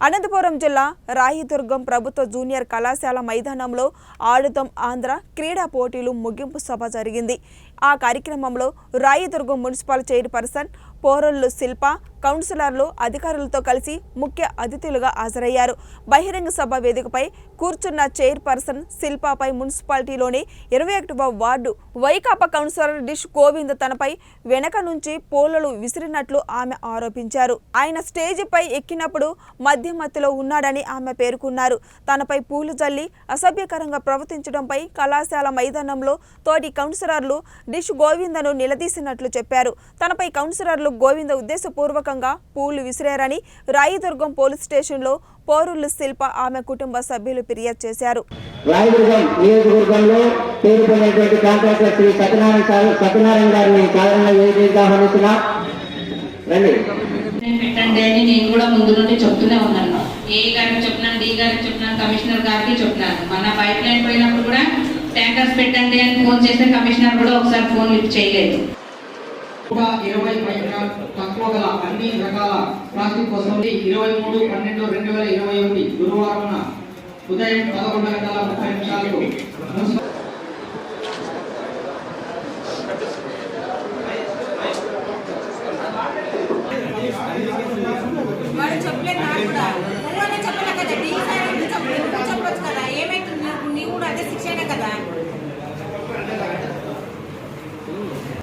అనంతపురం జిల్లా రాయిదుర్గం ప్రభుత్వ జూనియర్ కళాశాల మైదానంలో ఆడుదాం ఆంధ్ర క్రీడా పోటీలు ముగింపు సభ జరిగింది. ఆ కార్యక్రమంలో రాయిదుర్గం మున్సిపల్ చైర్పర్సన్ పోరొల్లు శిల్ప కౌన్సిలర్లు అధికారులతో కలిసి ముఖ్య అతిథులుగా హాజరయ్యారు. బహిరంగ సభ వేదికపై కూర్చున్న చైర్పర్సన్ శిల్పపై మున్సిపాలిటీలోని ఇరవై ఒకటవ వార్డు వైకాపా కౌన్సిలర్ డిష్ గోవింద్ తనపై వెనక నుంచి పోలలు విసిరినట్లు ఆమె ఆరోపించారు. ఆయన స్టేజిపై ఎక్కినప్పుడు మధ్య మధ్యలో ఉన్నాడని ఆమె పేర్కొన్నారు. తనపై పూలు జల్లి అసభ్యకరంగా ప్రవర్తించడంపై కళాశాల మైదానంలో తోటి కౌన్సిలర్లు డిష్ గోవిందను నిలదీసినట్లు చెప్పారు. తనపై కౌన్సిలర్లు గోవింద ఉద్దేశపూర్వకంగా పూలు విసిరారని రాయిదుర్గం పోలీస్ స్టేషన్లో పౌరులు శిల్ప ఆమె కుటుంబ సభ్యులు ఫిర్యాదు చేశారు. రాయదుర్గం నియోజకవర్గంలో పేరు పొందినటువంటి కాంట్రాక్టర్ శ్రీ సత్యనారాయణ సార్ సత్యనారాయణ గారిని సాధారణ వేదికగా ఆహ్వానిస్తున్నాం రండి. నేను పెట్టండి అని నేను కూడా ముందు నుండి చెప్తూనే ఉన్నాను. ఏ గారికి చెప్పినాను డి గారికి చెప్పినాను కమిషనర్ గారికి చెప్పినాను మన పైప్ లైన్ పోయినప్పుడు కూడా ట్యాంకర్స్ పెట్టండి అని ఫోన్ చేస్తే కమిషనర్ కూడా ఒకసారి ఫోన్ లిఫ్ట్ చేయలేదు. నూట ఇరవై పైన తక్కువ గల అన్ని రకాల ప్లాస్టిక్ వస్తువులు ఇరవై మూడు పన్నెండు రెండు వేల ఇరవై ఒకటి గురువారం ఉదయం పదకొండు గంటల ముప్పై నిమిషాలకు